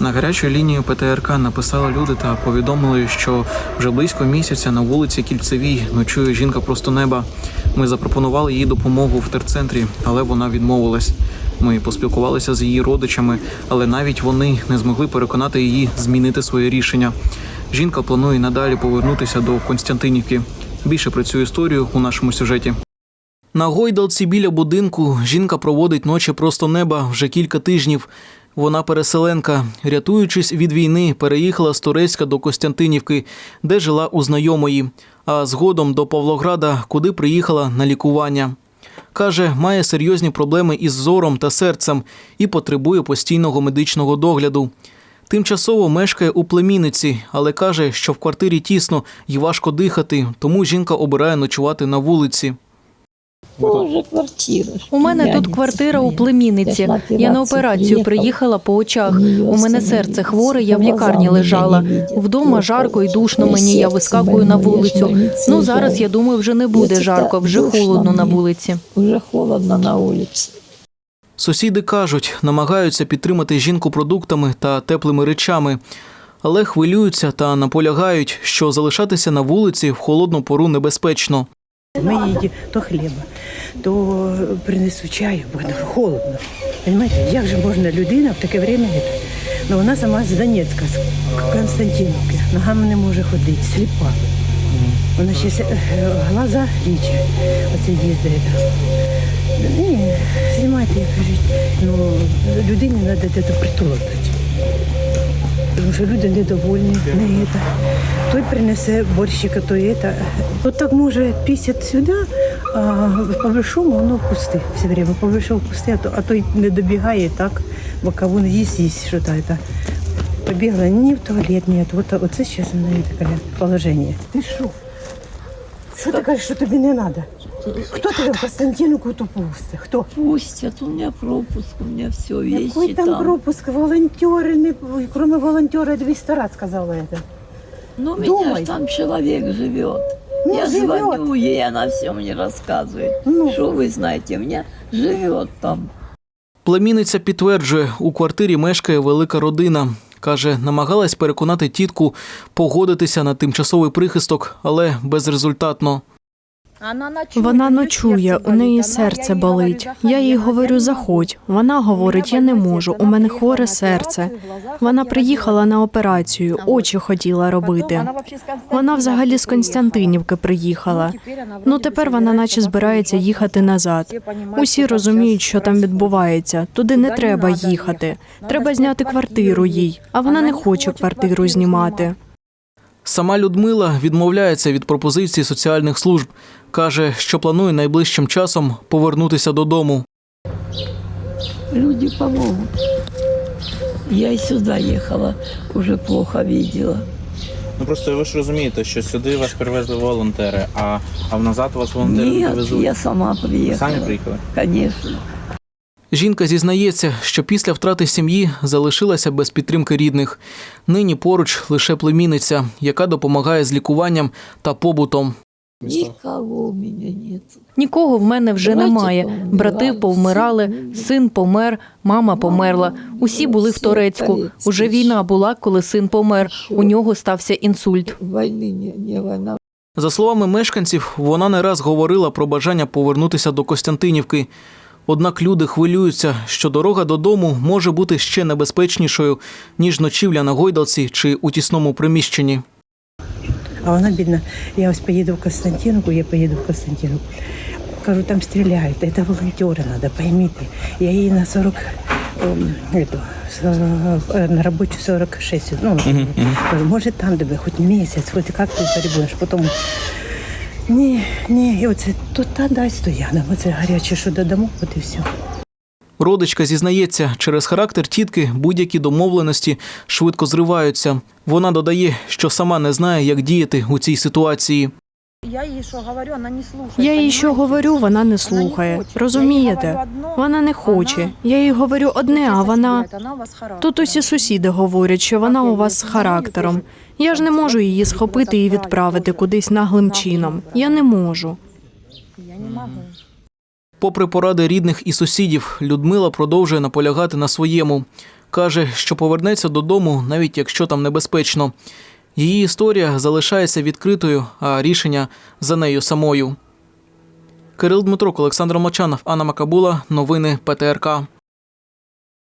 На гарячу лінію ПТРК написали люди та повідомили, що вже близько місяця на вулиці Кільцевій ночує жінка просто неба. Ми запропонували їй допомогу в терцентрі, але вона відмовилась. Ми поспілкувалися з її родичами, але навіть вони не змогли переконати її змінити своє рішення. Жінка планує надалі повернутися до Константинівки. Більше про цю історію у нашому сюжеті. На гойдалці біля будинку жінка проводить ночі просто неба вже кілька тижнів. Вона переселенка, рятуючись від війни, переїхала з Турецька до Костянтинівки, де жила у знайомої, а згодом до Павлограда, куди приїхала на лікування. Каже, має серйозні проблеми із зором та серцем і потребує постійного медичного догляду. Тимчасово мешкає у племінниці, але каже, що в квартирі тісно і важко дихати, тому жінка обирає ночувати на вулиці. Боже, квартира. У мене тут квартира у племінниці. Я на операцію приїхала. по очах. У мене серце хворе, я в лікарні лежала. Вдома жарко і душно мені. Я вискакую на вулицю. Ну зараз я думаю, вже не буде жарко, вже холодно на вулиці. Уже холодно на вулиці. Сусіди кажуть, намагаються підтримати жінку продуктами та теплими речами, але хвилюються та наполягають, що залишатися на вулиці в холодну пору небезпечно. Ми їді то хліба, то принесу чаю, бо холодно. Понимаете, як же можна людина в таке время? это? Ну, вона сама з Донецька, з Константинівки. Ногами не може ходити, сліпа. Вона ще е, глаза лічить, оце їздить. Ні, знімайте, я кажуть, ну, людині треба притулок дати. Тому що люди недовольні, не это. Той принесе борщика, той это. Вот так може пісять сюди, а по большому воно пусте все время. По большому пусте, а то, а той не добігає так, бо кавун їсть, їсть, що то это. Побігла ні в туалет, ні. Вот, оце зараз у неї таке положення. Ти що? Що ти кажеш, що тобі не треба? Хто тебе в Константинівку то пусте? Хто? Пустят, у меня пропуск, у меня все вещи Який там пропуск? Волонтери, не, кроме волонтера, 200 раз сказала это. Ну, у меня Думай. ж там человек живет. Ну, я живет. звоню ей, она все мне рассказывает. Ну. Что вы знаете, у меня живет там. Племінниця підтверджує, у квартирі мешкає велика родина. Каже, намагалась переконати тітку погодитися на тимчасовий прихисток, але безрезультатно. Вона ночує, у неї серце болить. Я їй говорю, заходь. Вона говорить, я не можу, у мене хворе серце. Вона приїхала на операцію, очі хотіла робити. Вона взагалі з Константинівки приїхала. Ну тепер вона наче збирається їхати назад. Усі розуміють, що там відбувається. Туди не треба їхати. Треба зняти квартиру їй, а вона не хоче квартиру знімати. Сама Людмила відмовляється від пропозицій соціальних служб. Каже, що планує найближчим часом повернутися додому. Люди помогут. Я и сюда ехала, уже плохо видела. Ну просто ви ж розумієте, що сюди вас привезли волонтери, а, а назад вас волонтери не Нет, я сама Ви приехала. самі приїхали? Конечно. Жінка зізнається, що після втрати сім'ї залишилася без підтримки рідних. Нині поруч лише племінниця, яка допомагає з лікуванням та побутом. Никого у меня нет. Нікого в мене вже немає. Брати повмирали, син син помер, мама померла. Усі були в Торецьку. Уже війна була, коли син помер. У нього стався інсульт. За словами мешканців, вона не раз говорила про бажання повернутися до Костянтинівки. Однак люди хвилюються, що дорога додому може бути ще небезпечнішою, ніж ночівля на гойдалці чи у тісному приміщенні. А вона бідна. Я ось поїду в Константинівку, я поїду в Константинівку. Кажу, там стріляють, це волонтери треба, поймите. Я їй на 40, ем, эту, 40, на робочу 46, ну, кажу, може там тебе хоч місяць, хоч як ти перебудеш, потім ні, ні, оце тут та дай стояна, оце гаряче, що додамо, от і все. Родичка зізнається, через характер тітки будь-які домовленості швидко зриваються. Вона додає, що сама не знає, як діяти у цій ситуації. Я їй що говорю, вона не слухає. Я їй що говорю, вона не слухає. хоче. Я їй Розумієте? Вона не хоче. Я їй говорю одне, а вона. Тут усі сусіди говорять, що вона у вас з характером. Я ж не можу її схопити і відправити кудись наглим чином. Я не можу. Я не можу. Попри поради рідних і сусідів, Людмила продовжує наполягати на своєму. Каже, що повернеться додому, навіть якщо там небезпечно. Її історія залишається відкритою, а рішення за нею самою. Кирил Дмитрук, Олександр Мочанов, Анна Макабула. Новини ПТРК.